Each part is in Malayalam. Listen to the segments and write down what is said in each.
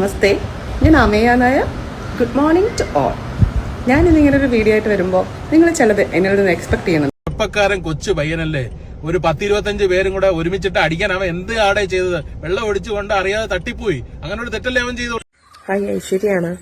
നമസ്തേ. ഞാൻ അമയാനായ. Good morning to all. ഞാൻ ഇന്ന് ഇങ്ങനെ ഒരു വീഡിയോ ആയിട്ട് വരുമ്പോൾ നിങ്ങൾ ചിലത് എന്നോട് നിന്ന് എക്സ്പെക്ട് ചെയ്യുന്നുണ്ട്. ചെറുപ്പക്കാരൻ കൊച്ചു പയ്യനല്ലേ? ഒരു പത്തിരുപത്തഞ്ച് പേരും കൂടെ ഒരുമിച്ചിട്ട് അടിക്കാൻ അവൻ എന്ത് ആടെ ചെയ്തത്? വെള്ളം ഒടിച്ചുകൊണ്ട് അറിയാതെ തട്ടിപ്പോയി. അങ്ങനെ ഒരു തെറ്റല്ലേ അവൻ ചെയ്തു ഹായ് ഐശ്വര്യാണ്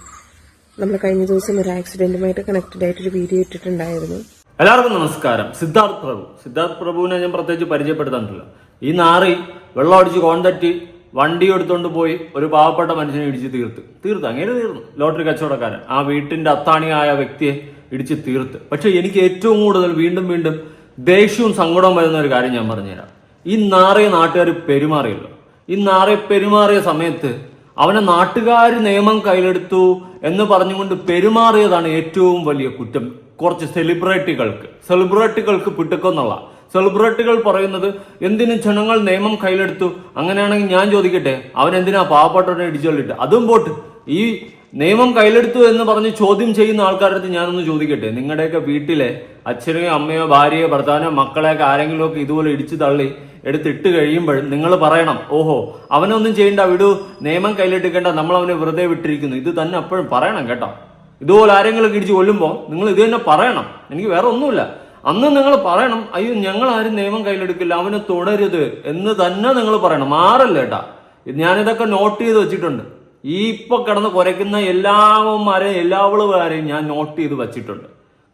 നമ്മൾ കഴിഞ്ഞ ദിവസം ഒരു ആക്സിഡന്റുമായിട്ട് കണക്റ്റഡ് ആയിട്ടൊരു വീഡിയോ ഇട്ടിട്ടുണ്ടായിരുന്നു. എല്ലാവർക്കും നമസ്കാരം. സിദ്ധാർത്ഥ് പ്രഭു. സിദ്ധാർത്ഥ് പ്രഭുവിനെ ഞാൻ പ്രത്യേകിച്ച് പരിചയപ്പെടുത്താനില്ല ഈ നാറി വെള്ളം അടിച്ച് കോണ്ടറ്റി വണ്ടി എടുത്തുകൊണ്ട് പോയി ഒരു പാവപ്പെട്ട മനുഷ്യനെ ഇടിച്ച് തീർത്ത്. തീർത്ത്. അങ്ങനെ തീർന്നു. ലോട്ടറി കച്ചവടക്കാരൻ. ആ വീട്ടിന്റെ അത്താണിയായ വ്യക്തിയെ ഇടിച്ച് തീർത്ത്. പക്ഷെ എനിക്ക് ഏറ്റവും കൂടുതൽ വീണ്ടും വീണ്ടും ദേഷ്യവും സങ്കടവും വരുന്ന ഒരു കാര്യം ഞാൻ പറഞ്ഞുതരാം. ഈ നാറിയ നാട്ടുകാർ പെരുമാറിയല്ലോ. ഈ നാറിയ പെരുമാറിയ സമയത്ത് അവനെ നാട്ടുകാർ നിയമം കയ്യിലെടുത്തു എന്ന് പറഞ്ഞുകൊണ്ട് പെരുമാറിയതാണ് ഏറ്റവും വലിയ കുറ്റം. കുറച്ച് സെലിബ്രിറ്റികൾക്ക് സെലിബ്രിറ്റികൾക്ക് പിട്ടുക്കെന്നുള്ള സെലിബ്രിറ്റികൾ പറയുന്നത് എന്തിനു ജനങ്ങൾ നിയമം കയ്യിലെടുത്തു? അങ്ങനെയാണെങ്കിൽ ഞാൻ ചോദിക്കട്ടെ അവൻ എന്തിനാ പാവപ്പെട്ടവനെ ഇടിച്ചോളിട്ട് അതും പോട്ട്. ഈ നിയമം കയ്യിലെടുത്തു എന്ന് പറഞ്ഞ് ചോദ്യം ചെയ്യുന്ന ആൾക്കാരുടെ അടുത്ത് ഞാനൊന്ന് ചോദിക്കട്ടെ. നിങ്ങളുടെയൊക്കെ വീട്ടിലെ അച്ഛനെയോ അമ്മയോ ഭാര്യയോ ഭർത്താവിനോ മക്കളെയൊക്കെ ആരെങ്കിലും ഒക്കെ ഇതുപോലെ ഇടിച്ചു തള്ളി എടുത്തിട്ട് കഴിയുമ്പോൾ നിങ്ങൾ പറയണം ഓഹോ അവനൊന്നും ചെയ്യണ്ട വിടൂ നിയമം കയ്യിലെടുക്കേണ്ട നമ്മൾ അവനെ വെറുതെ വിട്ടിരിക്കുന്നു. ഇത് തന്നെ അപ്പോഴും പറയണം കേട്ടോ. ഇതുപോലെ ആരെങ്കിലും ഇടിച്ച് കൊല്ലുമ്പോൾ നിങ്ങൾ ഇത് തന്നെ പറയണം. എനിക്ക് വേറെ ഒന്നുമില്ല. അന്ന് നിങ്ങൾ പറയണം അയ്യോ ഞങ്ങൾ ആരും നിയമം കയ്യിലെടുക്കില്ല അവനെ തുടരുത് എന്ന് തന്നെ നിങ്ങൾ പറയണം. മാറല്ല ഇത് ഞാനിതൊക്കെ നോട്ട് ചെയ്ത് വെച്ചിട്ടുണ്ട്. ഈ ഇപ്പൊ കിടന്ന് കുരയ്ക്കുന്ന എല്ലാവന്മാരെയും എല്ലാവളുമാരെയും ഞാൻ നോട്ട് ചെയ്ത് വെച്ചിട്ടുണ്ട്.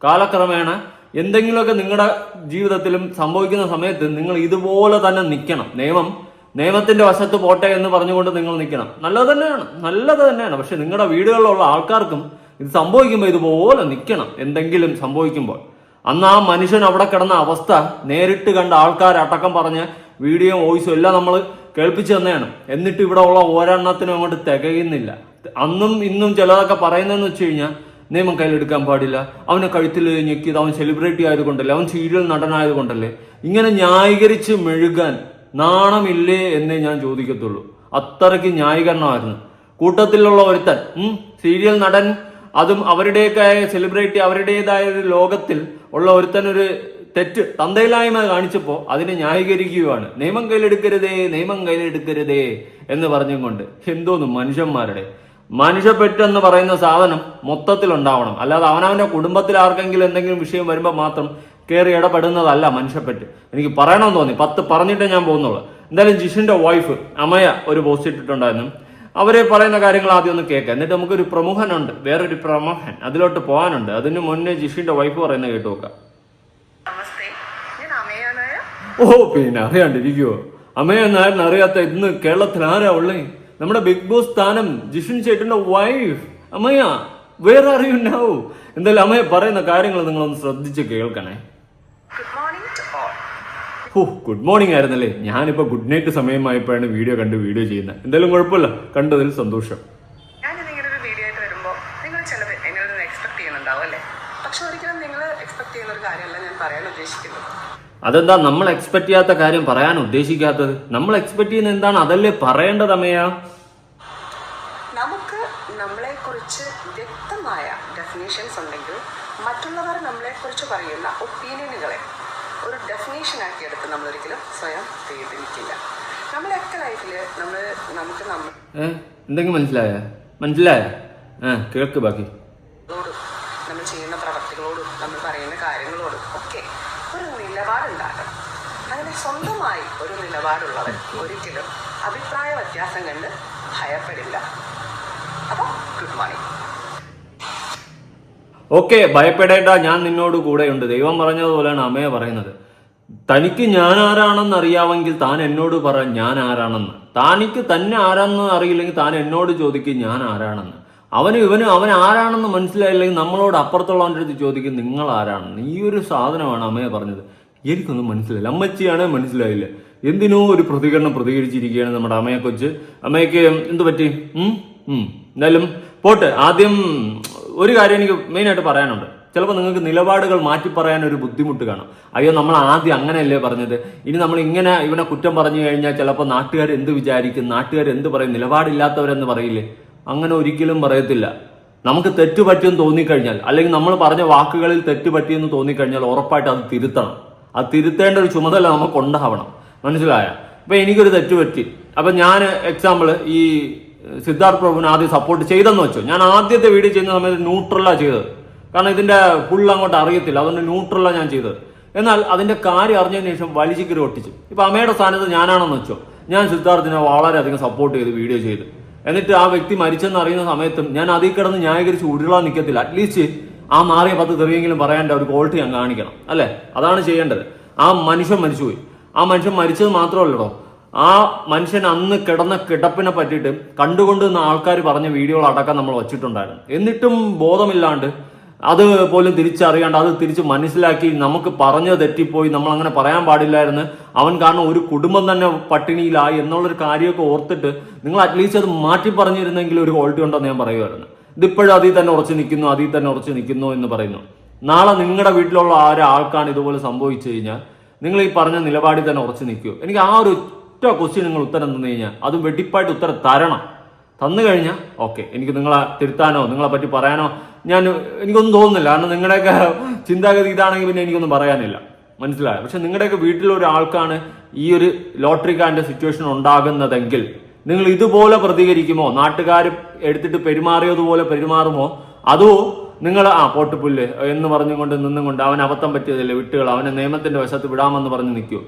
കാലക്രമേണ എന്തെങ്കിലുമൊക്കെ നിങ്ങളുടെ ജീവിതത്തിലും സംഭവിക്കുന്ന സമയത്ത് നിങ്ങൾ ഇതുപോലെ തന്നെ നിൽക്കണം. നിയമം നിയമത്തിന്റെ വശത്ത് പോട്ടെ എന്ന് പറഞ്ഞുകൊണ്ട് നിങ്ങൾ നിൽക്കണം. നല്ലത് തന്നെയാണ്. നല്ലത് തന്നെയാണ്. പക്ഷെ നിങ്ങളുടെ വീടുകളിലുള്ള ആൾക്കാർക്കും ഇത് സംഭവിക്കുമ്പോൾ ഇതുപോലെ നിൽക്കണം. എന്തെങ്കിലും സംഭവിക്കുമ്പോൾ. അന്ന് ആ മനുഷ്യൻ അവിടെ കിടന്ന അവസ്ഥ നേരിട്ട് കണ്ട ആൾക്കാർ അടക്കം പറഞ്ഞ് വീഡിയോ വോയിസും എല്ലാം നമ്മൾ കേൾപ്പിച്ചു തന്നെയാണ്. എന്നിട്ട് ഇവിടെ ഉള്ള ഒരെണ്ണത്തിനും അങ്ങോട്ട് തികയുന്നില്ല. അന്നും ഇന്നും ചിലതൊക്കെ പറയുന്നതെന്ന് വെച്ച് കഴിഞ്ഞാൽ നിയമം കയ്യിലെടുക്കാൻ പാടില്ല. അവനെ കഴുത്തിൽ ഞെക്കിയത് അവൻ സെലിബ്രിറ്റി ആയതുകൊണ്ടല്ലേ അവൻ സീരിയൽ നടനായതുകൊണ്ടല്ലേ. ഇങ്ങനെ ന്യായീകരിച്ച് മെഴുകാൻ നാണമില്ലേ എന്നേ ഞാൻ ചോദിക്കത്തുള്ളൂ. അത്രയ്ക്ക് ന്യായീകരണമായിരുന്നു. കൂട്ടത്തിലുള്ള ഒരുത്തൻ സീരിയൽ നടൻ അതും അവരുടെയൊക്കെ സെലിബ്രിറ്റി അവരുടേതായ ഒരു ലോകത്തിൽ ഉള്ള ഒരുത്തനൊരു തെറ്റ് തന്തയിലായ്മ കാണിച്ചപ്പോൾ അതിനെ ന്യായീകരിക്കുകയാണ്. നിയമം കയ്യിലെടുക്കരുതേ നിയമം കയ്യിലെടുക്കരുതേ എന്ന് പറഞ്ഞുകൊണ്ട് എന്തോന്നും മനുഷ്യന്മാരുടെ മനുഷ്യപ്പെറ്റെന്ന് പറയുന്ന സാധനം മൊത്തത്തിൽ ഉണ്ടാവണം അല്ലാതെ അവനവന്റെ കുടുംബത്തിൽ ആർക്കെങ്കിലും എന്തെങ്കിലും വിഷയം വരുമ്പോൾ മാത്രം കയറി ഇടപെടുന്നതല്ല മനുഷ്യപ്പെറ്റ് എനിക്ക് പറയണമെന്ന് തോന്നി. പത്ത് പറഞ്ഞിട്ടേ ഞാൻ പോകുന്നുള്ളൂ. എന്തായാലും ജിഷിന്റെ വൈഫ് അമയ ഒരു പോസ്റ്റ് ഇട്ടിട്ടുണ്ടായിരുന്നു. അവരെ പറയുന്ന കാര്യങ്ങൾ ആദ്യം ഒന്ന് കേൾക്കാം എന്നിട്ട് നമുക്കൊരു പ്രമുഖനുണ്ട് വേറൊരു പ്രമുഖൻ അതിലോട്ട് പോകാനുണ്ട്. അതിന് മുന്നേ ജിഷിന്റെ വൈഫ് പറയുന്നത് കേട്ടു നോക്കാം. ഓ പിന്നെ അറിയാണ്ടിരിക്കുവോ അമ്മയെന്നായിരുന്നു അറിയാത്ത ഇന്ന് കേരളത്തിൽ ആരാ ഉള്ളേ? നമ്മുടെ ബിഗ് ബോസ് സ്ഥാനം ജിഷിൻ ചേട്ടന്റെ വൈഫ് അമ്മയ വേറെ അറിയൂ നൗ എന്തായാലും അമ്മയെ പറയുന്ന കാര്യങ്ങൾ നിങ്ങളൊന്ന് ശ്രദ്ധിച്ച് കേൾക്കണേ ഗുഡ് മോർണിംഗ് ടു ഓൾ ഓ ഗുഡ് മോർണിംഗ് ആയിരുന്നല്ലേ? ഞാനിപ്പോ ഗുഡ് നൈറ്റ് സമയമായപ്പോഴാണ് വീഡിയോ കണ്ട് വീഡിയോ ചെയ്യുന്നത്. എന്തായാലും കുഴപ്പമില്ല. കണ്ടതിൽ സന്തോഷം. പക്ഷെ ഒരിക്കലും നിങ്ങൾ എക്സ്പെക്ട് ചെയ്യുന്ന ഒരു കാര്യമല്ല ഞാൻ പറയാൻ ഉദ്ദേശിക്കുന്നത്. അതെന്താ? നമ്മൾ എക്സ്പെക്ട് ചെയ്യാത്ത കാര്യം പറയാൻ ഉദ്ദേശിക്കാത്തത്? നമ്മൾ എക്സ്പെക്ട് ചെയ്യുന്ന എന്താണ്? അതല്ലേ പറയേണ്ടത് അമ്മയാ? എന്തെങ്കിലും മനസ്സിലായ? മനസ്സിലായ? ആ കേൾക്ക് ബാക്കി. നമ്മൾ ചെയ്യുന്ന പ്രവർത്തികളോടും നമ്മൾ പറയുന്ന കാര്യങ്ങളോടും ഒക്കെ ഒരു നിലപാടുണ്ടാകണം. അങ്ങനെ സ്വന്തമായി ഒരു നിലപാടുള്ളവൻ ഒരിക്കലും അഭിപ്രായ വ്യത്യാസം കണ്ട് ഭയപ്പെടില്ല. അപ്പോൾ ഗുഡ് മോർണിംഗ് ഓക്കെ ഭയപ്പെടേണ്ട ഞാൻ നിന്നോട് കൂടെയുണ്ട്. ദൈവം പറഞ്ഞതുപോലെയാണ് അമ്മയെ പറയുന്നത്. തനിക്ക് ഞാൻ ആരാണെന്ന് അറിയാമെങ്കിൽ താൻ എന്നോട് പറ ഞാൻ ആരാണെന്ന്. താനിക്ക് തന്നെ ആരാണെന്ന് അറിയില്ലെങ്കിൽ താൻ എന്നോട് ചോദിക്കും ഞാൻ ആരാണെന്ന്. അവന് ഇവന് അവൻ ആരാണെന്ന് മനസ്സിലായില്ലെങ്കിൽ നമ്മളോട് അപ്പുറത്തുള്ളവന്റെ അടുത്ത് ചോദിക്കും നിങ്ങൾ ആരാണെന്ന്. ഈ ഒരു സാധനമാണ് അമ്മയെ പറഞ്ഞത്. എനിക്കൊന്നും മനസ്സിലായില്ല. അമ്മച്ചിയാണ് മനസ്സിലായില്ല. എന്തിനോ ഒരു പ്രതികരണം പ്രതികരിച്ചിരിക്കുകയാണ് നമ്മുടെ അമ്മയെ കൊച്ച്. അമ്മയ്ക്ക് എന്ത് പറ്റി. എന്തായാലും പോട്ടെ. ആദ്യം ഒരു കാര്യം എനിക്ക് മെയിനായിട്ട് പറയാനുണ്ട്. ചിലപ്പോൾ നിങ്ങൾക്ക് നിലപാടുകൾ മാറ്റി പറയാൻ ഒരു ബുദ്ധിമുട്ട് കാണും. അയ്യോ നമ്മൾ ആദ്യം അങ്ങനെയല്ലേ പറഞ്ഞത്? ഇനി നമ്മൾ ഇങ്ങനെ ഇവനെ കുറ്റം പറഞ്ഞു കഴിഞ്ഞാൽ ചിലപ്പോൾ നാട്ടുകാർ എന്ത് വിചാരിക്കും? നാട്ടുകാർ എന്ത് പറയും? നിലപാടില്ലാത്തവരെന്ന് പറയില്ലേ? അങ്ങനെ ഒരിക്കലും പറയത്തില്ല. നമുക്ക് തെറ്റ് പറ്റിയെന്ന് തോന്നിക്കഴിഞ്ഞാൽ അല്ലെങ്കിൽ നമ്മൾ പറഞ്ഞ വാക്കുകളിൽ തെറ്റ് പറ്റിയെന്ന് തോന്നിക്കഴിഞ്ഞാൽ ഉറപ്പായിട്ട് അത് തിരുത്തണം. അത് തിരുത്തേണ്ട ഒരു ചുമതല നമുക്ക് ഉണ്ടാവണം. മനസ്സിലായ? അപ്പൊ എനിക്കൊരു തെറ്റ് പറ്റി. അപ്പൊ ഞാൻ എക്സാമ്പിൾ ഈ സിദ്ധാർത്ഥ് പ്രഭുവിനെ ആദ്യം സപ്പോർട്ട് ചെയ്തെന്ന് വെച്ചു? ഞാൻ ആദ്യത്തെ വീഡിയോ ചെയ്യുന്ന സമയത്ത് ന്യൂട്രലാണ് ചെയ്തത്. കാരണം ഇതിന്റെ ഫുൾ അങ്ങോട്ട് അറിയത്തില്ല. അതുകൊണ്ട് ന്യൂട്രലാണ് ഞാൻ ചെയ്തത്. എന്നാൽ അതിന്റെ കാര്യം അറിഞ്ഞതിന് ശേഷം വലിച്ചിക്കറി ഒട്ടിച്ചു. ഇപ്പൊ അമ്മയുടെ സ്ഥാനത്ത് ഞാനാണെന്ന് വെച്ചോ. ഞാൻ സിദ്ധാർത്ഥിനെ വളരെയധികം സപ്പോർട്ട് ചെയ്ത് വീഡിയോ ചെയ്ത്. എന്നിട്ട് ആ വ്യക്തി മരിച്ചെന്ന് അറിയുന്ന സമയത്തും ഞാൻ അതിൽ കിടന്ന് ന്യായീകരിച്ച് ഉരുളാൻ നിൽക്കത്തില്ല അറ്റ്ലീസ്റ്റ് ആ മാറിയ പത്ത് തെറിയെങ്കിലും പറയാൻ ഒരു ക്വാളിറ്റി ഞാൻ കാണിക്കണം. അല്ലേ? അതാണ് ചെയ്യേണ്ടത്. ആ മനുഷ്യൻ മരിച്ചുപോയി. ആ മനുഷ്യൻ മരിച്ചത് മാത്രമല്ലടോ. ആ മനുഷ്യൻ അന്ന് കിടന്ന കിടപ്പിനെ പറ്റിയിട്ട് കണ്ടുകൊണ്ടിരുന്ന ആൾക്കാർ പറഞ്ഞ വീഡിയോകൾ അടക്കം നമ്മൾ വച്ചിട്ടുണ്ടായിരുന്നു. എന്നിട്ടും ബോധമില്ലാണ്ട് അത് പോലും തിരിച്ചറിയാണ്ട് അത് തിരിച്ച് മനസ്സിലാക്കി നമുക്ക് പറഞ്ഞു തെറ്റിപ്പോയി നമ്മൾ അങ്ങനെ പറയാൻ പാടില്ലായിരുന്നു. അവൻ കാരണം ഒരു കുടുംബം തന്നെ പട്ടിണിയിലായി എന്നുള്ളൊരു കാര്യമൊക്കെ ഓർത്തിട്ട് നിങ്ങൾ അറ്റ്ലീസ്റ്റ് അത് മാറ്റി പറഞ്ഞിരുന്നെങ്കിൽ ഒരു ക്വാളിറ്റി ഉണ്ടെന്ന് ഞാൻ പറയുമായിരുന്നു. ഇതിപ്പോഴും അതിൽ തന്നെ ഉറച്ചു നിൽക്കുന്നു അതിൽ തന്നെ ഉറച്ചു നിൽക്കുന്നു എന്ന് പറയുന്നു. നാളെ നിങ്ങളുടെ വീട്ടിലുള്ള ഒരാൾക്കാണ് ഇതുപോലെ സംഭവിച്ചു കഴിഞ്ഞാൽ നിങ്ങൾ ഈ പറഞ്ഞ നിലപാടിൽ തന്നെ ഉറച്ചു നിൽക്കൂ. എനിക്ക് ആ ഒരു ഒറ്റ ക്വസ്റ്റ്യൻ നിങ്ങൾ ഉത്തരം തന്നു കഴിഞ്ഞാൽ അത് വെട്ടിപ്പായിട്ട് ഉത്തരം തരണം. തന്നു കഴിഞ്ഞാൽ ഓക്കെ. എനിക്ക് നിങ്ങളെ തിരുത്താനോ നിങ്ങളെ പറ്റി പറയാനോ ഞാൻ എനിക്കൊന്നും തോന്നുന്നില്ല. കാരണം നിങ്ങളുടെയൊക്കെ ചിന്താഗതി ഇതാണെങ്കിൽ പിന്നെ എനിക്കൊന്നും പറയാനില്ല. മനസ്സിലായോ? പക്ഷെ നിങ്ങളുടെയൊക്കെ വീട്ടിലൊരാൾക്കാണ് ഈ ഒരു ലോട്ടറി കാരന്റെ സിറ്റുവേഷൻ ഉണ്ടാകുന്നതെങ്കിൽ നിങ്ങൾ ഇതുപോലെ പ്രതികരിക്കുമോ? നാട്ടുകാർ എടുത്തിട്ട് പെരുമാറിയതുപോലെ പെരുമാറുമോ? അതോ നിങ്ങൾ ആ പോട്ടുപുല്ല് എന്ന് പറഞ്ഞുകൊണ്ട് നിന്നുകൊണ്ട് അവൻ അബദ്ധം പറ്റിയതല്ലേ വിട്ടുകൾ? അവനെ നിയമത്തിന്റെ വശത്ത് വിടാമെന്ന് പറഞ്ഞ് നിൽക്കൂ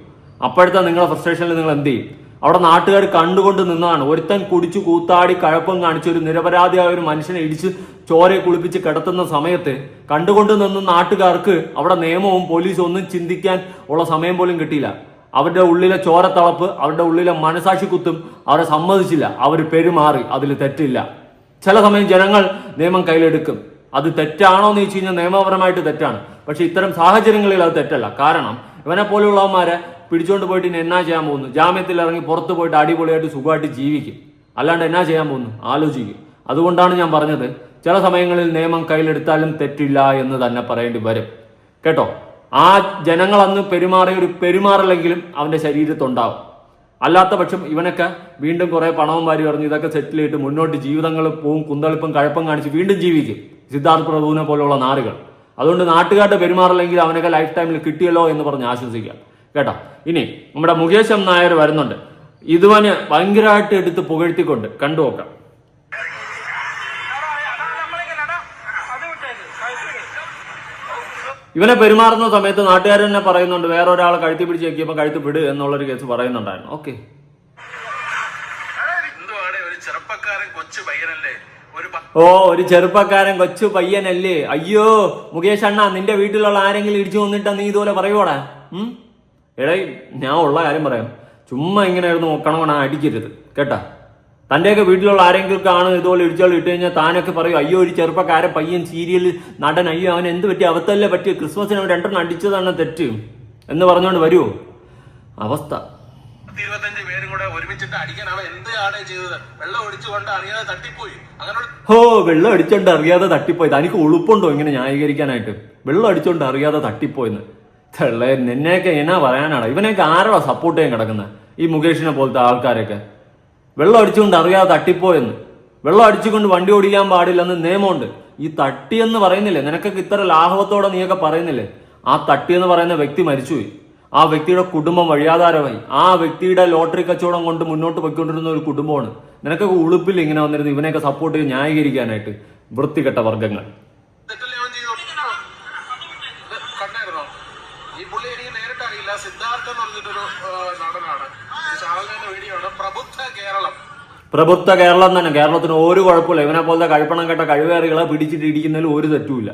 അപ്പോഴത്തെ നിങ്ങളെ ഫ്രസ്ട്രേഷനിൽ നിങ്ങൾ എന്ത് ചെയ്യും? അവിടെ നാട്ടുകാർ കണ്ടുകൊണ്ട് നിന്നതാണ് ഒരുത്തൻ കുടിച്ചു കൂത്താടി കഴപ്പം കാണിച്ച് ഒരു നിരപരാധിയായ ഒരു മനുഷ്യനെ ഇടിച്ച് ചോരയെ കുളിപ്പിച്ച് കിടത്തുന്ന സമയത്ത് കണ്ടുകൊണ്ട് നിന്ന നാട്ടുകാർക്ക് അവിടെ നിയമവും പോലീസും ഒന്നും ചിന്തിക്കാൻ ഉള്ള സമയം പോലും കിട്ടിയില്ല. അവരുടെ ഉള്ളിലെ ചോരത്തളപ്പ് അവരുടെ ഉള്ളിലെ മനസാക്ഷി കുത്തും അവരെ സമ്മതിച്ചില്ല. അവർ പെരുമാറി. അതിൽ തെറ്റില്ല. ചില സമയം ജനങ്ങൾ നിയമം കയ്യിലെടുക്കും. അത് തെറ്റാണോ എന്ന് ചോദിച്ചു കഴിഞ്ഞാൽ നിയമപരമായിട്ട് തെറ്റാണ്. പക്ഷെ ഇത്തരം സാഹചര്യങ്ങളിൽ അത് തെറ്റല്ല. കാരണം ഇവനെ പോലെയുള്ളവന്മാരെ പിടിച്ചോണ്ട് പോയിട്ട് ഇനി എന്നാ ചെയ്യാൻ പോകുന്നു? ജാമ്യത്തിൽ ഇറങ്ങി പുറത്ത് പോയിട്ട് അടിപൊളിയായിട്ട് സുഖമായിട്ട് ജീവിക്കും. അല്ലാണ്ട് എന്നാ ചെയ്യാൻ പോകുന്നു? ആലോചിക്കും. അതുകൊണ്ടാണ് ഞാൻ പറഞ്ഞത് ചില സമയങ്ങളിൽ നിയമം കയ്യിലെടുത്താലും തെറ്റില്ല എന്ന് തന്നെ പറയേണ്ടി വരും. കേട്ടോ? ആ ജനങ്ങൾ അന്ന് പെരുമാറിയ ഒരു പെരുമാറില്ലെങ്കിലും അവന്റെ ശരീരത്തുണ്ടാവും. അല്ലാത്ത പക്ഷം ഇവനൊക്കെ വീണ്ടും കുറെ പണവും വാരി പറഞ്ഞ് ഇതൊക്കെ സെറ്റിൽ ചെയ്തിട്ട് മുന്നോട്ട് ജീവിതങ്ങൾ പോവും കുന്തളിപ്പും കഴപ്പം കാണിച്ച് വീണ്ടും ജീവിക്കും. സിദ്ധാർത്ഥ് പ്രഭുവിനെ പോലുള്ള നാറുകൾ. അതുകൊണ്ട് നാട്ടുകാരുടെ പെരുമാറില്ലെങ്കിൽ അവനൊക്കെ ലൈഫ് ടൈമിൽ കിട്ടിയല്ലോ എന്ന് പറഞ്ഞ് ആശ്വസിക്കാം. കേട്ടോ? ഇനി നമ്മുടെ മുകേശം നായർ വരുന്നുണ്ട്. ഇതുവന് ഭയങ്കരമായിട്ട് എടുത്ത് പുകഴ്ത്തിക്കൊണ്ട് കണ്ടു നോക്കാം. ഇവനെ പെരുമാറുന്ന സമയത്ത് നാട്ടുകാർ തന്നെ പറയുന്നുണ്ട് വേറെ ഒരാളെ കഴുത്തി പിടിച്ച് വെക്കിയപ്പോൾ കഴുത്ത് വിട് എന്നുള്ളൊരു കേസ് പറയുന്നുണ്ടായിരുന്നു. ഓക്കെ. ഓ ഒരു ചെറുപ്പക്കാരൻ കൊച്ചു പയ്യനല്ലേ? അയ്യോ മുകേഷ് അണ്ണ നിന്റെ വീട്ടിലുള്ള ആരെങ്കിലും ഇടിച്ചു വന്നിട്ടാ നീ ഇതുപോലെ പറയുവാടാ? ഉം? എടേ ഞാൻ ഉള്ള കാര്യം പറയാം. ചുമ്മാ ഇങ്ങനെ ആയിരുന്നു നോക്കണവണ അടിക്കരുത് കേട്ടാ? തന്റെയൊക്കെ വീട്ടിലുള്ള ആരെങ്കിലും ആണ് ഇതുപോലെ ഇടിച്ചാൽ ഇട്ട് കഴിഞ്ഞാൽ താനൊക്കെ പറയും അയ്യോ ഒരു ചെറുപ്പക്കാരൻ പയ്യൻ സീരിയൽ നടൻ അയ്യോ അവൻ എന്ത് പറ്റി? അവത്തല്ലേ പറ്റി ക്രിസ്മസിന് അവൻ രണ്ടെണ്ണം അടിച്ചതാണ് തെറ്റ്. എന്ന് പറഞ്ഞുകൊണ്ട് വരുമോ അവസ്ഥ. ഹോ ഇരുപത്തഞ്ച് പേരും കൂടെ ഒരുമിച്ചിട്ട് അടിക്കാൻ അവൻ എന്ത് ആടെ ചെയ്തത്? വെള്ളം അറിയാതെ തട്ടിപ്പോയി. അങ്ങനെ ഹോ വെള്ളം അടിച്ചോണ്ട് അറിയാതെ തട്ടിപ്പോയി. തനിക്ക് ഉളുപ്പുണ്ടോ ഇങ്ങനെ ന്യായീകരിക്കാനായിട്ട്? വെള്ളം അടിച്ചോണ്ട് അറിയാതെ തട്ടിപ്പോയെന്ന്. തള്ളേ നിന്നെയൊക്കെ എന്നാ പറയാനാണ് ഇവനെയൊക്കെ ആരോടാ സപ്പോർട്ട് ചെയ്യാൻ കിടക്കുന്നത് ഈ മുകേഷിനെ പോലത്തെ ആൾക്കാരൊക്കെ വെള്ളം അടിച്ചുകൊണ്ട് അറിയാതെ തട്ടിപ്പോയെന്ന്. വെള്ളം അടിച്ചുകൊണ്ട് വണ്ടി ഓടിക്കാൻ പാടില്ലെന്ന് നിയമമുണ്ട്. ഈ തട്ടി എന്ന് പറയുന്നില്ലേ? നിനക്കൊക്കെ ഇത്ര ലാഘവത്തോടെ നീയൊക്കെ പറയുന്നില്ലേ? ആ തട്ടി എന്ന് പറയുന്ന വ്യക്തി മരിച്ചുപോയി. ആ വ്യക്തിയുടെ കുടുംബം വഴിയാധാരമായി. ആ വ്യക്തിയുടെ ലോട്ടറി കച്ചവടം കൊണ്ട് മുന്നോട്ട് പോയിക്കൊണ്ടിരുന്ന ഒരു കുടുംബമാണ്. നിനക്കൊക്കെ ഉളുപ്പിൽ ഇങ്ങനെ വന്നിരുന്നു ഇവനെയൊക്കെ സപ്പോർട്ട് ചെയ്ത് ന്യായീകരിക്കാനായിട്ട് വൃത്തികെട്ട വർഗങ്ങൾ പ്രബുദ്ധ കേരളം തന്നെ. കേരളത്തിന് ഒരു കുഴപ്പമില്ല. ഇവനെ പോലത്തെ കഴിപ്പണം കേട്ട കഴിവേറികളെ പിടിച്ചിട്ട് ഒരു തെറ്റുമില്ല.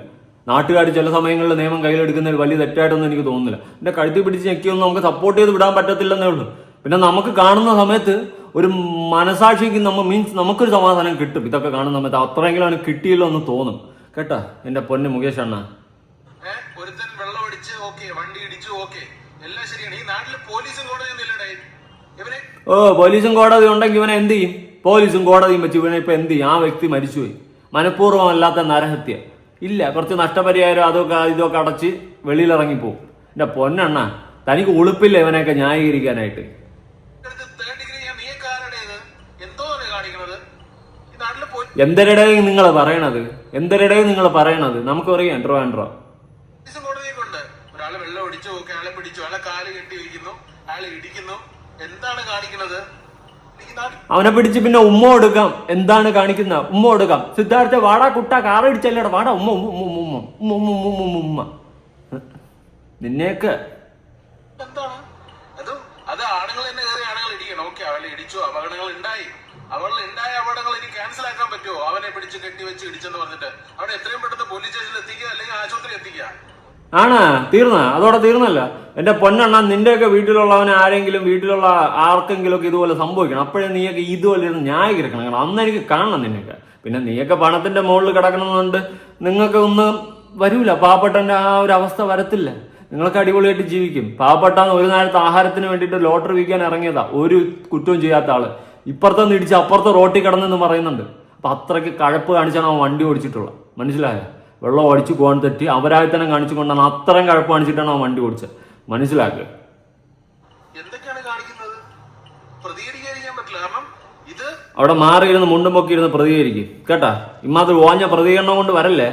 നാട്ടുകാർ ചില സമയങ്ങളിൽ നിയമം കയ്യിലെടുക്കുന്നതിൽ വലിയ തെറ്റായിട്ടൊന്നും എനിക്ക് തോന്നുന്നില്ല. എന്റെ കഴുത്തി പിടിച്ച് ഞെക്കിയൊന്നും നമുക്ക് സപ്പോർട്ട് ചെയ്ത് വിടാൻ പറ്റത്തില്ലെന്നേ ഉള്ളൂ. പിന്നെ നമുക്ക് കാണുന്ന സമയത്ത് ഒരു മനസാക്ഷിക്ക് നമ്മൾ മീൻസ് നമുക്കൊരു സമാധാനം കിട്ടും. ഇതൊക്കെ കാണുന്ന സമയത്ത് അത്രയെങ്കിലും അവന് കിട്ടിയില്ലോ എന്ന് തോന്നും. കേട്ടോ? എന്റെ പൊന്ന് മുകേഷ് അണ്ണ ഏഹ് ഒരുത്തൻ വെള്ളം അടിച്ച് ഓക്കെ വണ്ടി ഇടിച്ചു ഓക്കെ എല്ലാം ശരിയാണ് ഈ നാട്ടിൽ പോലീസും കോടതിയൊന്നും ഇല്ലടേ ഇവനെ ഓ പോലീസും കോടതി ഉണ്ടെങ്കിൽ ഇവനെ എന്ത് ചെയ്യും? പോലീസും കോടതിയും വെച്ച് ഇവനെ ഇപ്പൊ എന്ത് ചെയ്യും? ആ വ്യക്തി മരിച്ചുപോയി. മനഃപൂർവം അല്ലാത്ത നരഹത്യ. ഇല്ല കുറച്ച് നഷ്ടപരിഹാരം അതൊക്കെ ഇതൊക്കെ അടച്ച് വെളിയിലിറങ്ങിപ്പോവും എന്റെ പൊന്നെണ്ണ തനിക്ക് ഉളുപ്പില്ല ഇവനെയൊക്കെ ന്യായീകരിക്കാനായിട്ട്. എന്തരുടെ നിങ്ങൾ പറയണത്? എന്തരുടെ നിങ്ങൾ പറയണത്? നമുക്കറിയാം എൻട്രോ എൻട്രോ ഒരാൾ വെള്ളം ഒടിച്ചു അയാളെ പിടിച്ചു അയാളെ കാൽ കെട്ടി വയ്ക്കുന്നു ആളെ ഇടിക്കുന്നു. എന്താണ് കാണിക്കുന്നത്? അവനെ പിടിച്ച് പിന്നെ ഉമ്മ കൊടുക്കാം എന്താണ് കാണിക്കുന്ന? ഉമ്മ കൊടുക്കാം സിദ്ധാർത്ഥ വാടാ കുട്ട കാർ ഇടിച്ചല്ലേടാ. വാടാ ഉമ്മ ഉമ്മ ഉമ്മ ഉമ്മ ഉമ്മ ഉമ്മ ഉമ്മ ഉമ്മ ഉമ്മ ഉമ്മ. നിന്നെയൊക്കെ. എന്താണ്? അത് അത് ആണുങ്ങൾ തന്നെ കയറി ആണുങ്ങൾ ഇടിക്കണം. ഓക്കെ അവളെ ഇടിച്ചു. അപകടങ്ങൾ ഉണ്ടായി. അവളിൽ ഉണ്ടായ അപകടങ്ങൾ ഇനി ക്യാൻസൽ ആക്കാൻ പറ്റുമോ? അവനെ പിടിച്ച് കെട്ടി വെച്ച് ഇടിച്ചെന്ന് പറഞ്ഞിട്ട്. അവനെ എത്രയും പെട്ടെന്ന് പോലീസ് സ്റ്റേഷനിൽ എത്തിക്കുക അല്ലെങ്കിൽ ആശുപത്രി എത്തിക്കുക. ആണാ. തീർന്ന? അതോടെ തീർന്നല്ല. എന്റെ പൊന്നെണ്ണ നിന്റെയൊക്കെ വീട്ടിലുള്ളവന് ആരെങ്കിലും വീട്ടിലുള്ള ആർക്കെങ്കിലും ഒക്കെ ഇതുപോലെ സംഭവിക്കണം. അപ്പോഴേ നീയൊക്കെ ഇതുപോലെ ഇരുന്ന് ന്യായീകരിക്കണം. കാരണം അന്ന് എനിക്ക് കാണണം നിന്നെയൊക്കെ. പിന്നെ നീയൊക്കെ പണത്തിന്റെ മുകളിൽ കിടക്കണമെന്നുണ്ട് നിങ്ങൾക്ക് ഒന്ന് വരൂല. പാവപ്പെട്ടന്റെ ആ ഒരു അവസ്ഥ വരത്തില്ല. നിങ്ങൾക്ക് അടിപൊളിയായിട്ട് ജീവിക്കും. പാവപ്പെട്ടാന്ന് ഒരു നേരത്തെ ആഹാരത്തിന് വേണ്ടിയിട്ട് ലോട്ടറി വിൽക്കാൻ ഇറങ്ങിയതാ. ഒരു കുറ്റവും ചെയ്യാത്ത ആൾ. ഇപ്പുറത്തെ നിന്ന് ഇടിച്ച് അപ്പുറത്തെ റോട്ടിൽ കിടന്നെന്ന് പറയുന്നുണ്ട്. അപ്പൊ അത്രയ്ക്ക് കഴപ്പ് കാണിച്ചാണ് അവൻ വണ്ടി ഓടിച്ചിട്ടുള്ളത്. മനസ്സിലായോ? വെള്ളം ഓടിച്ച് പോകാൻ തെറ്റി അവരായി തന്നെ കാണിച്ചുകൊണ്ടാണ് അത്രയും കഴപ്പ് കാണിച്ചിട്ടാണ് ആ വണ്ടി ഓടിച്ചത്. മനസ്സിലാക്കുക അവിടെ മാറിയിരുന്ന് മുണ്ടും പൊക്കി ഇരുന്ന് പ്രതികരിക്കും. കേട്ടാ? ഇമാതിരി ഓഞ്ഞ പ്രതികരണം കൊണ്ട് വരല്ലേ?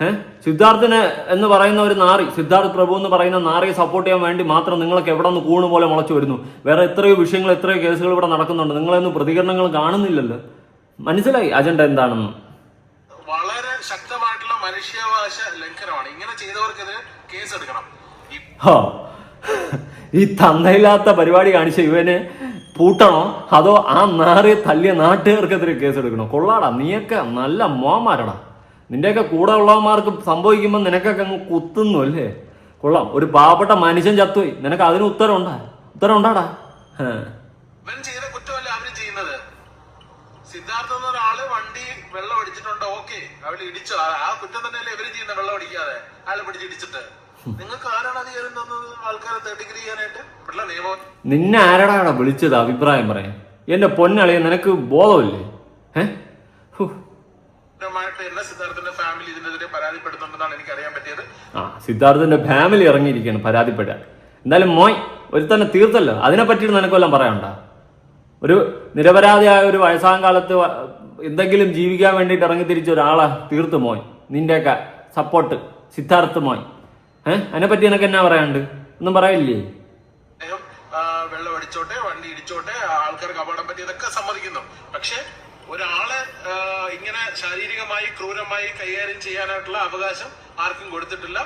ഏഹ് സിദ്ധാർത്ഥിന് എന്ന് പറയുന്ന ഒരു നാറി സിദ്ധാർത്ഥ് പ്രഭു എന്ന് പറയുന്ന നാറിയെ സപ്പോർട്ട് ചെയ്യാൻ വേണ്ടി മാത്രം നിങ്ങൾക്ക് എവിടെ നിന്ന് കൂണ് പോലെ മുളച്ചു വരുന്നു. വേറെ എത്രയോ വിഷയങ്ങൾ എത്രയോ കേസുകൾ ഇവിടെ നടക്കുന്നുണ്ട്. നിങ്ങളൊന്നും പ്രതികരണങ്ങൾ കാണുന്നില്ലല്ലോ. മനസ്സിലായി? അജണ്ട എന്താണെന്ന്? മനുഷ്യാവകാശ ലംഘനമാണ്. ഇങ്ങനെ ചെയ്തവർക്കെതിരെ കേസ് എടുക്കണം. ഈ തന്നയില്ലാത്ത തന്തയില്ലാത്ത പരിപാടി കാണിച്ച ഇവനെ പൂട്ടണോ? അതോ ആ നാറി തല്ലിയ നാട്ടുകാർക്കെതിരെ കേസെടുക്കണോ കൊള്ളാടാ നീയൊക്കെ നല്ല മോമാരടാ. നിന്റെയൊക്കെ കൂടെ ഉള്ളവന്മാർക്ക് സംഭവിക്കുമ്പോൾ നിനക്കൊക്കെ അങ്ങ് കുത്തുന്നു അല്ലേ? കൊള്ളാം. ഒരു പാവപ്പെട്ട മനുഷ്യൻ ചത്തുപോയി. നിനക്ക് അതിന് ഉത്തരം ഉണ്ടാ ഉത്തരം ഉണ്ടാടാ ഹേ. ഇവൻ ചെയ്ത കുറ്റമല്ല അവർ ചെയ്യുന്നത് സിദ്ധാർത്ഥ എന്ന ഒരാൾ വണ്ടി വെള്ളം അടിച്ചിട്ടുണ്ട് ഓക്കെ അവൾ ഇടിച്ചു. ആ- കുറ്റം തന്നെയല്ലേ ഇവർ ചെയ്യുന്ന വെള്ളം അടിക്കാതെ. അയാളെ പിടിച്ച് ഇടിച്ചിട്ട്. നിങ്ങൾക്ക് ആരാണ് അധികാരം തന്നത് ആൾക്കാരെ തേട്ടിക്കറി ചെയ്യാനായിട്ട്? ഇവിടെ നിയമം നിന്നെ ആരടാടാ വിളിച്ചത് അഭിപ്രായം പറയാൻ? എന്റെ പൊന്നളിയ നിനക്ക് ബോധമില്ലേ? ഏഹ് സിദ്ധാർത്ഥന്റെ ഫാമിലി ഇതിനെതിരെ പരാതിപ്പെടുന്നുണ്ടെന്നാണ് എനിക്ക് അറിയാൻ പറ്റിയത്. ആ സിദ്ധാർത്ഥന്റെ ഫാമിലി ഇറങ്ങിയിരിക്കുകയാണ് പരാതിപ്പെടാൻ. എന്തായാലും മോയ് ഒരു തന്നെ തീർത്തല്ലോ. അതിനെ പറ്റിയിട്ട് നിനക്കൊല്ലം പറയണ്ട ഒരു നിരപരാധിയായ ഒരു വയസ്സാം കാലത്ത് എന്തെങ്കിലും ജീവിക്കാൻ വേണ്ടിയിട്ട് ഇറങ്ങി തിരിച്ച ഒരാളെ തീർത്തു മോയ് നിന്റെയൊക്കെ സപ്പോർട്ട് സിദ്ധാർത്ഥ് മോൻ. ഏഹ് അതിനെ പറ്റി എനക്ക് എന്നാ പറയാണ്ട് ഒന്നും പറയില്ലേ? വെള്ളമടിച്ചോട്ടെ ആ, വെള്ളം അടിച്ചോട്ടെ വണ്ടി ഇടിച്ചോട്ടെ ആൾക്കാർക്ക് അപകടം പറ്റിയതൊക്കെ സമ്മതിക്കുന്നു. പക്ഷെ ഒരാളെ ഇങ്ങനെ ശാരീരികമായി ക്രൂരമായി കൈകാര്യം ചെയ്യാനായിട്ടുള്ള അവകാശം ആർക്കും കൊടുത്തിട്ടില്ല.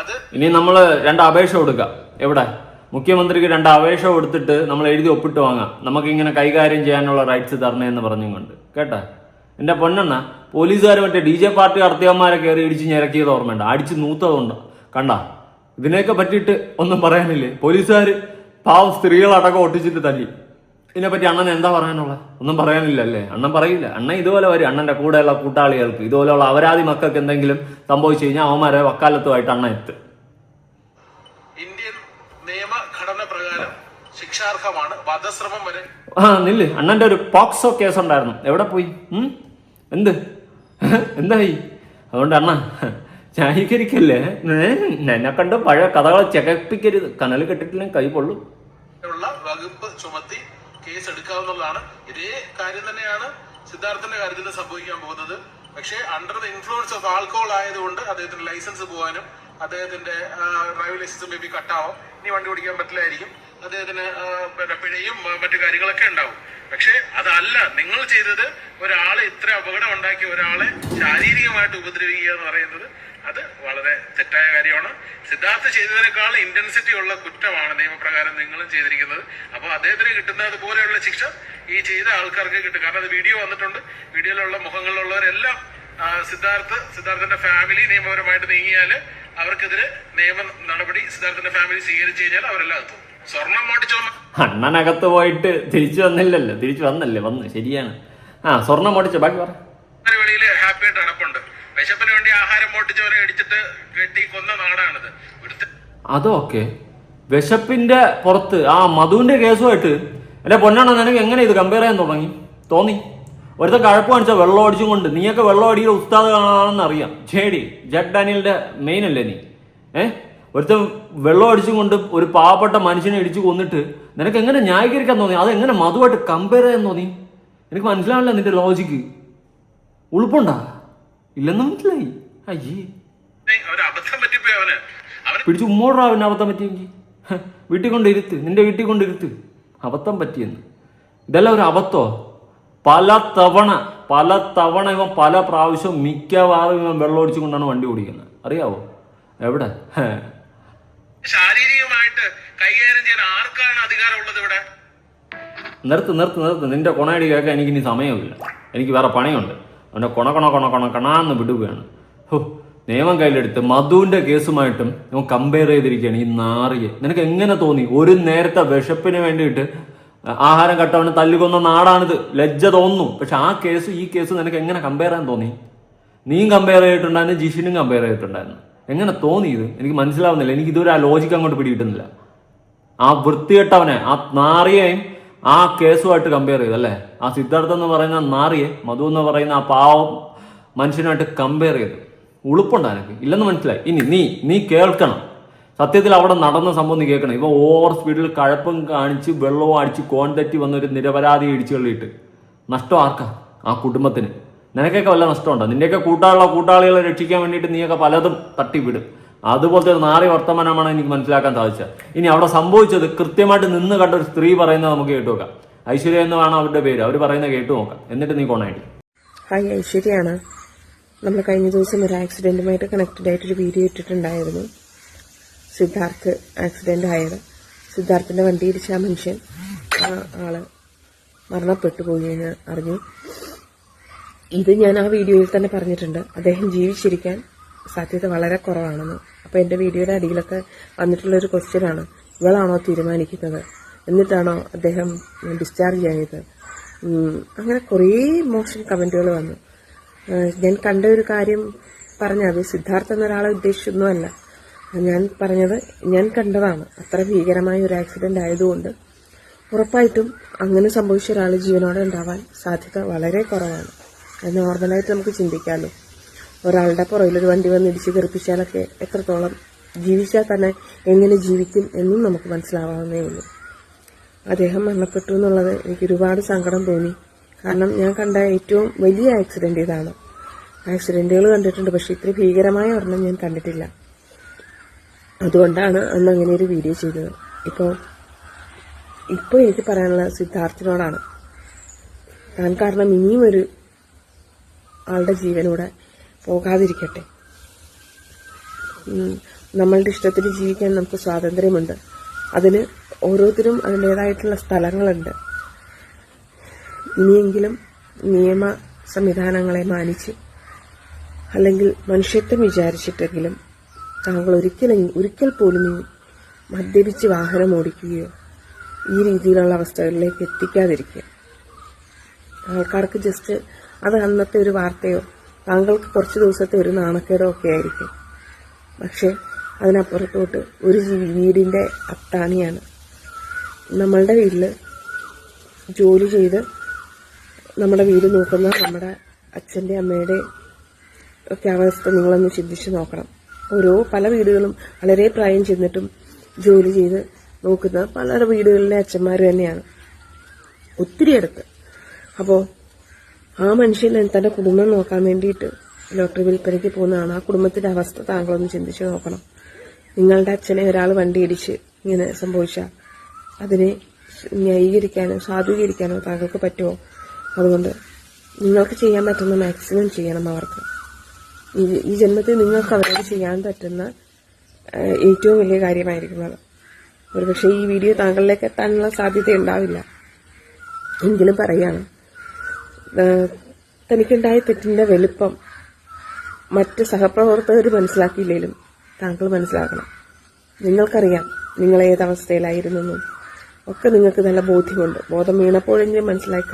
അത് ഇനി നമ്മൾ രണ്ട് അപേക്ഷ കൊടുക്കാം. എവിടെ? മുഖ്യമന്ത്രിക്ക് രണ്ട് അപേക്ഷ കൊടുത്തിട്ട് നമ്മൾ എഴുതി ഒപ്പിട്ട് വാങ്ങാം. നമുക്ക് ഇങ്ങനെ കൈകാര്യം ചെയ്യാനുള്ള റൈറ്റ്സ് തരണേന്ന് പറഞ്ഞും കൊണ്ട്. കേട്ടാ? എന്റെ പൊന്നെണ്ണ പോലീസുകാർ മറ്റേ ഡി ജെ പാർട്ടി നടത്തിയവന്മാരെ കയറി ഇടിച്ച് ഞെരക്കിയത് ഓർമ്മയുണ്ട്? അടിച്ച് നൂത്തതുണ്ട് കണ്ട? ഇതിനെയൊക്കെ പറ്റിയിട്ട് ഒന്നും പറയാനില്ലേ? പോലീസുകാർ പാവം സ്ത്രീകളടക്കം ഒട്ടിച്ചിട്ട് തല്ലി. ഇതിനെപ്പറ്റി അണ്ണൻ എന്താ പറയാനുള്ളത് ഒന്നും പറയാനില്ല അല്ലേ? അണ്ണൻ പറയില്ല. അണ്ണൻ ഇതുപോലെ വരും. അണ്ണന്റെ കൂടെയുള്ള കൂട്ടാളികൾക്ക് ഇതുപോലെയുള്ള അപരാധി മക്കൾക്ക് എന്തെങ്കിലും സംഭവിച്ചു കഴിഞ്ഞാൽ അവന്മാരെ വക്കാലത്തുമായിട്ട് അണ്ണൻ എത്തും. പ്രകാരം ശിക്ഷാർഹമാണ്. വധശ്രമം വരെ. ആ നില്ല്. അണ്ണന്റെ ഒരു പോക്സോ കേസ് ഉണ്ടായിരുന്നു എവിടെ പോയി? എന്ത്? എന്തായി? അതുകൊണ്ട് അണ്ണ ന്യായീകരിക്കല്ലേ? എന്നെ കണ്ട് പഴയ കഥകളെ ചകപ്പിക്കരുത്. കനൽ കെട്ടിട്ടില്ലെങ്കിൽ കൈ പൊള്ളും. വകുപ്പ് ചുമത്തി കേസ് എടുക്കാവുന്നതാണ്. ഇതേ കാര്യം തന്നെയാണ് സിദ്ധാർത്ഥന്റെ കാര്യത്തിൽ സംഭവിക്കാൻ പോകുന്നത്. പക്ഷേ under the influence of alcohol ആയതുകൊണ്ട് അദ്ദേഹത്തിന് ലൈസൻസ് പോകാനും അദ്ദേഹത്തിന്റെ ഡ്രൈവിംഗ് ലൈസൻസ് മേ ബി കട്ടാവും ഇനി വണ്ടി ഓടിക്കാൻ പറ്റില്ലായിരിക്കും. അദ്ദേഹത്തിന് പിന്നെ പിഴയും മറ്റു കാര്യങ്ങളൊക്കെ ഉണ്ടാവും. പക്ഷേ അതല്ല. നിങ്ങൾ ചെയ്തത് ഒരാളെ ഇത്ര അപകടം ഉണ്ടാക്കിയ ഒരാളെ ശാരീരികമായിട്ട് ഉപദ്രവിക്കുക എന്ന് പറയുന്നത് അത് വളരെ തെറ്റായ കാര്യമാണ്. സിദ്ധാർത്ഥ ചെയ്തതിനേക്കാൾ ഇന്റൻസിറ്റി ഉള്ള കുറ്റമാണ് നിയമപ്രകാരം നിങ്ങളും ചെയ്തിരിക്കുന്നത്. അപ്പോൾ അദ്ദേഹത്തിന് കിട്ടുന്നത് പോലെയുള്ള ശിക്ഷ ഈ ചെയ്ത ആൾക്കാർക്ക് കിട്ടും. കാരണം അത് വീഡിയോ വന്നിട്ടുണ്ട്. വീഡിയോയിലുള്ള മുഖങ്ങളിലുള്ളവരെല്ലാം സിദ്ധാർത്ഥ് സിദ്ധാർത്ഥന്റെ ഫാമിലി നിയമപരമായിട്ട് നീങ്ങിയാൽ അവർക്കെതിരെ നിയമ നടപടി സിദ്ധാർത്ഥന്റെ ഫാമിലി സ്വീകരിച്ചു കഴിഞ്ഞാൽ അവരെല്ലാം എത്തും. സ്വർണം മോട്ടിച്ചോ അണ്ണനകത്ത് പോയിട്ട് തിരിച്ചു വന്നില്ലല്ലോ. തിരിച്ചു വന്നല്ലേ? വന്ന്. ശരിയാണ്. ആ സ്വർണം ഓടിച്ച ബാക്കി പറ. വെളിയിൽ ഹാപ്പി ആയിട്ട് നടപ്പുണ്ട്. വിശപ്പിന് വേണ്ടി ആഹാരം മോട്ടിച്ചവനെ ഇടിച്ചിട്ട് കെട്ടി കൊന്ന നാടാണിത്. അതൊക്കെ വിശപ്പിന്റെ പുറത്ത് ആ മധുവിന്റെ കേസുമായിട്ട് എന്റെ പൊന്നാണോ നിനക്ക് എങ്ങനെ ഇത് കമ്പയർ ചെയ്യാൻ തുടങ്ങി? തോന്നി. ഒരുത്ത കഴപ്പ് കാണിച്ചാൽ വെള്ളം അടിച്ചും കൊണ്ട്. നീയൊക്കെ വെള്ളം അടിയുടെ ഉസ്താദ് കാണാണെന്ന് അറിയാം. ജേഡി ജഡ് ഡാനിയലിന്റെ മെയിൻ അല്ലേ നീ? ഏ? ഒരുത്ത വെള്ളം അടിച്ചും കൊണ്ട് ഒരു പാവപ്പെട്ട മനുഷ്യനെ ഇടിച്ചു കൊന്നിട്ട് നിനക്ക് എങ്ങനെ ന്യായീകരിക്കാൻ തോന്നി? അത് എങ്ങനെ മധുവായിട്ട് കമ്പയർ ചെയ്യാൻ തോന്നി? എനിക്ക് മനസ്സിലാവില്ല നിന്റെ ലോജിക്ക് ഉളുപ്പുണ്ടാ? ഇല്ലെന്ന് മനസ്സിലായി. അയ്യേ. പിടിച്ചു ഉമ്മോടാ പിന്നെ അബദ്ധം പറ്റിയെങ്കിൽ വീട്ടിൽ കൊണ്ട് ഇരുത്ത്. നിന്റെ വീട്ടിൽ കൊണ്ട് ഇരുത്ത്. അബദ്ധം പറ്റിയെന്ന്. ഇതെല്ലാം ഒരു അബദ്ധോ? പല തവണ പല തവണ ഇവൻ പല പ്രാവശ്യം മിക്കവാറും ഇവൻ വെള്ളം കൊണ്ടാണ് വണ്ടി ഓടിക്കുന്നത്. അറിയാവോ? എവിടെ? ശാരീരികമായിട്ട് കൈകാര്യം ചെയ്യാൻ ആർക്കാണ് അധികാരമുള്ളത് ഇവിടെ? നിർത്ത് നിർത്ത് നിർത്ത്. നിന്റെ കൊണയടി കേൾക്കാൻ എനിക്ക് ഇനി സമയമില്ല. എനിക്ക് വേറെ പണിയുണ്ട്. അവന്റെ കൊണ കൊണ കൊണ കൊണ കണാന്ന് വിടുകയാണ്. ഹോ നിയമം കയ്യിലെടുത്ത് മധുവിന്റെ കേസുമായിട്ടും ഇവൻ കമ്പയർ ചെയ്തിരിക്കുകയാണ് ഈ നാറിയെ. നിനക്ക് എങ്ങനെ തോന്നി? ഒരു നേരത്തെ വിശപ്പിന് വേണ്ടിയിട്ട് ആഹാരം കട്ടവന് തല്ലുകൊന്ന നാടാണിത്. ലജ്ജ തോന്നുന്നു. പക്ഷെ ആ കേസ് ഈ കേസ് നിനക്ക് എങ്ങനെ കമ്പയർ ചെയ്യാൻ തോന്നി? നീയും കമ്പയർ ചെയ്തിട്ടുണ്ടായിരുന്നു ജിഷിനും കമ്പയർ ചെയ്തിട്ടുണ്ടായിരുന്നു. എങ്ങനെ തോന്നി ഇത്? എനിക്ക് മനസ്സിലാവുന്നില്ല. എനിക്ക് ഇതുവരെ ആ ലോജിക്ക് അങ്ങോട്ട് പിടികിട്ടുന്നില്ല. ആ വൃത്തികെട്ടവനെ ആ നാറിയെയും ആ കേസുമായിട്ട് കമ്പയർ ചെയ്തു അല്ലേ? ആ സിദ്ധാർത്ഥ എന്ന് പറയുന്ന നാറിയെ മധു എന്ന് പറയുന്ന ആ പാവം മനുഷ്യനായിട്ട് കമ്പയർ ചെയ്തു. ഉളുപ്പുണ്ട് എനിക്ക് ഇല്ലെന്ന് മനസ്സിലായി. ഇനി നീ നീ കേൾക്കണം. സത്യത്തിൽ അവിടെ നടന്ന സംഭവം നീ കേൾക്കണം. ഇവ ഓവർ സ്പീഡിൽ കഴപ്പും കാണിച്ച് വെള്ളവും അടിച്ച് കോൺ തെറ്റി വന്ന ഒരു നിരപരാധി ഇടിച്ചു കളിയിട്ട് നഷ്ടം ആർക്കാ? ആ കുടുംബത്തിന്. നിനക്കൊക്കെ വല്ല നഷ്ടമുണ്ടോ? നിന്റെയൊക്കെ കൂട്ടാളുള്ള കൂട്ടാളികളെ രക്ഷിക്കാൻ വേണ്ടിയിട്ട് നീയൊക്കെ പലതും തട്ടിവിടും. അതുപോലത്തെ ഒരു നാറി വർത്തമാനമാണ് എനിക്ക് മനസ്സിലാക്കാൻ സാധിച്ചത്. ഇനി അവിടെ സംഭവിച്ചത് കൃത്യമായിട്ട് നിന്ന് കണ്ട ഒരു സ്ത്രീ പറയുന്നത് നമുക്ക് കേട്ടു നോക്കാം. ഐശ്വര്യ എന്നാണ് അവരുടെ പേര്. അവർ പറയുന്നത് കേട്ടു നോക്കാം. എന്നിട്ട് നീ കോണായിട്ട് ഹായ് ഐശ്വര്യാണ്. നമ്മൾ കഴിഞ്ഞ ദിവസം ഒരു ആക്സിഡന്റുമായിട്ട് കണക്റ്റഡ് ആയിട്ടൊരു വീഡിയോ ഇട്ടിട്ടുണ്ടായിരുന്നു. സിദ്ധാർത്ഥ് ആക്സിഡന്റ് ആയത് സിദ്ധാർത്ഥിന്റെ വണ്ടി ഇടിച്ച ആ മനുഷ്യൻ ആ ആൾ മരണപ്പെട്ടു പോയി എന്ന് അറിഞ്ഞു. ഇത് ഞാൻ ആ വീഡിയോയിൽ തന്നെ പറഞ്ഞിട്ടുണ്ട്. അദ്ദേഹം ജീവിച്ചിരിക്കാൻ സാധ്യത വളരെ കുറവാണെന്ന്. അപ്പോൾ എന്റെ വീഡിയോയുടെ അടിയിലൊക്കെ വന്നിട്ടുള്ള ക്വസ്റ്റ്യൻ ആണ് ഇവളാണോ തീരുമാനിക്കുന്നത്? എന്നിട്ടാണോ അദ്ദേഹം ഡിസ്ചാർജ് ആയത് അങ്ങനെ കുറേ മോശം കമന്റുകൾ വന്നു. ഞാൻ കണ്ട ഒരു കാര്യം പറഞ്ഞത് സിദ്ധാർത്ഥ എന്നൊരാളെ ഉദ്ദേശിച്ചൊന്നുമല്ല. ഞാൻ പറഞ്ഞത് ഞാൻ കണ്ടതാണ്. അത്ര ഭീകരമായ ഒരു ആക്സിഡന്റ് ആയതുകൊണ്ട് ഉറപ്പായിട്ടും അങ്ങനെ സംഭവിച്ച ഒരാൾ ജീവനോടെ ഉണ്ടാവാൻ സാധ്യത വളരെ കുറവാണ്. അത് നോർമലായിട്ട് നമുക്ക് ചിന്തിക്കാമല്ലോ ഒരാളുടെ പുറകിൽ ഒരു വണ്ടി വന്ന് ഇടിച്ച് തെറിപ്പിച്ചാലൊക്കെ എത്രത്തോളം ജീവിച്ചാൽ തന്നെ എങ്ങനെ ജീവിക്കും എന്നും നമുക്ക് മനസ്സിലാവാവുന്നേ ഉള്ളൂ. അദ്ദേഹം മരണപ്പെട്ടു എന്നുള്ളത് എനിക്ക് ഒരുപാട് സങ്കടം തോന്നി. കാരണം ഞാൻ കണ്ട ഏറ്റവും വലിയ ആക്സിഡന്റ് ഇതാണ്. ആക്സിഡന്റുകൾ കണ്ടിട്ടുണ്ട് പക്ഷേ ഇത്ര ഭീകരമായ ഒരെണ്ണം ഞാൻ കണ്ടിട്ടില്ല. അതുകൊണ്ടാണ് അന്ന് അങ്ങനെ ഒരു വീഡിയോ ചെയ്തത്. ഇപ്പോൾ ഇപ്പോൾ എനിക്ക് പറയാനുള്ളത് സിദ്ധാർത്ഥിനോടാണ്. താൻ കാരണം ഇനിയും ഒരു ആളുടെ ജീവനൂടെ പോകാതിരിക്കട്ടെ. നമ്മളുടെ ഇഷ്ടത്തിൽ ജീവിക്കാൻ നമുക്ക് സ്വാതന്ത്ര്യമുണ്ട്. അതിന് ഓരോരുത്തരും അതിന്റെതായിട്ടുള്ള സ്ഥലങ്ങളുണ്ട്. ഇനിയെങ്കിലും നിയമ സംവിധാനങ്ങളെ മാനിച്ച് അല്ലെങ്കിൽ മനുഷ്യത്വം വിചാരിച്ചിട്ടെങ്കിലും താങ്കൾ ഒരിക്കലും ഒരിക്കൽ പോലും മദ്യപിച്ച് വാഹനം ഓടിക്കുകയോ ഈ രീതിയിലുള്ള അവസ്ഥകളിലേക്ക് എത്തിക്കാതിരിക്കുക. ആൾക്കാർക്ക് ജസ്റ്റ് അത് അന്നത്തെ ഒരു വാർത്തയോ താങ്കൾക്ക് കുറച്ച് ദിവസത്തെ ഒരു നാണക്കേടോ ഒക്കെ ആയിരിക്കും. പക്ഷേ അതിനപ്പുറത്തോട്ട് ഒരു വീടിന്റെ അത്താണിയാണ്. നമ്മളുടെ വീട്ടിൽ ജോലി ചെയ്ത് നമ്മുടെ വീട് നോക്കുന്ന നമ്മുടെ അച്ഛന്റെ അമ്മയുടെ ഒക്കെ അവസ്ഥ നിങ്ങളൊന്ന് ചിന്തിച്ച് നോക്കണം. ഓരോ പല വീടുകളും വളരെ പ്രായം ചെന്നിട്ടും ജോലി ചെയ്ത് നോക്കുന്ന പല വീടുകളിലെ അച്ഛന്മാർ തന്നെയാണ്. ഒത്തിരി അടുത്ത്. അപ്പോൾ ആ മനുഷ്യൻ തന്റെ കുടുംബം നോക്കാൻ വേണ്ടിയിട്ട് ലോട്ടറി വിൽപ്പനയ്ക്ക് പോകുന്നതാണ്. ആ കുടുംബത്തിന്റെ അവസ്ഥ താങ്കളൊന്ന് ചിന്തിച്ച് നോക്കണം. നിങ്ങളുടെ അച്ഛനെ ഒരാൾ വണ്ടി ഇടിച്ച് ഇങ്ങനെ സംഭവിച്ച അതിനെ ന്യായീകരിക്കാനോ സാധൂകരിക്കാനോ താങ്കൾക്ക് പറ്റുമോ? അതുകൊണ്ട് നിങ്ങൾക്ക് ചെയ്യാൻ പറ്റുന്ന മാക്സിമം ചെയ്യണം അവർക്ക്. ഈ ജന്മത്തിൽ നിങ്ങൾക്ക് അവരോട് ചെയ്യാൻ പറ്റുന്ന ഏറ്റവും വലിയ കാര്യമായിരിക്കും അത്. ഒരുപക്ഷെ ഈ വീഡിയോ താങ്കളിലേക്ക് എത്താനുള്ള സാധ്യത ഉണ്ടാവില്ല. എങ്കിലും പറയാണ് തനിക്കുണ്ടായ തെറ്റിന്റെ വലുപ്പം മറ്റ് സഹപ്രവർത്തകർ മനസ്സിലാക്കിയില്ലെങ്കിലും താങ്കൾ മനസ്സിലാക്കണം നിങ്ങൾക്കറിയാം നിങ്ങൾ ഏതവസ്ഥയിലായിരുന്നെന്നും ഒക്കെ നിങ്ങൾക്ക് നല്ല ബോധ്യമുണ്ട്. ബോധം വീണപ്പോഴെങ്കിലും മനസ്സിലാക്കി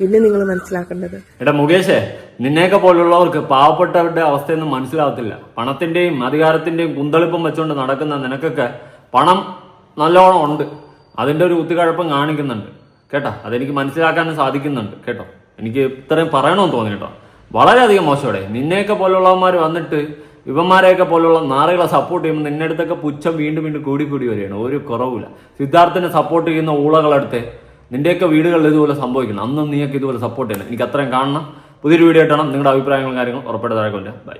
പിന്നെ നിങ്ങൾ മനസ്സിലാക്കേണ്ടത്? എടാ മുകേഷേ നിന്നെയൊക്കെ പോലുള്ളവർക്ക് പാവപ്പെട്ടവരുടെ അവസ്ഥയൊന്നും മനസ്സിലാവത്തില്ല. പണത്തിന്റെയും അധികാരത്തിന്റെയും കുന്തളിപ്പം വെച്ചുകൊണ്ട് നടക്കുന്ന നിനക്കൊക്കെ പണം നല്ലോണം ഉണ്ട്. അതിന്റെ ഒരു കുത്തിക്കഴപ്പം കാണിക്കുന്നുണ്ട്. കേട്ടോ? അതെനിക്ക് മനസ്സിലാക്കാനും സാധിക്കുന്നുണ്ട്. കേട്ടോ? എനിക്ക് ഇത്രയും പറയണമെന്ന് തോന്നി കേട്ടോ. വളരെയധികം മോശമോടെ നിന്നെയൊക്കെ പോലുള്ളവന്മാർ വന്നിട്ട് ഇവന്മാരെയൊക്കെ പോലുള്ള നാറുകളെ സപ്പോർട്ട് ചെയ്യുമ്പോൾ നിന്റെ അടുത്തൊക്കെ പുച്ഛം വീണ്ടും വീണ്ടും കൂടി കൂടി വരികയാണ്. ഒരു കുറവില്ല സിദ്ധാർത്ഥിനെ സപ്പോർട്ട് ചെയ്യുന്ന ഊളകളടുത്ത് നിന്റെയൊക്കെ വീടുകളിൽ ഇതുപോലെ സംഭവിക്കണം. അന്നും നീയൊക്കെ ഇതുപോലെ സപ്പോർട്ട് ചെയ്യണം. എനിക്ക് അത്രയും കാണണം. പുതിയൊരു വീഡിയോ ആയിട്ടാണ് നിങ്ങളുടെ അഭിപ്രായങ്ങളും കാര്യങ്ങളും ഉറപ്പായിട്ട് താഴെ കൊണ്ടുവരാം ബൈ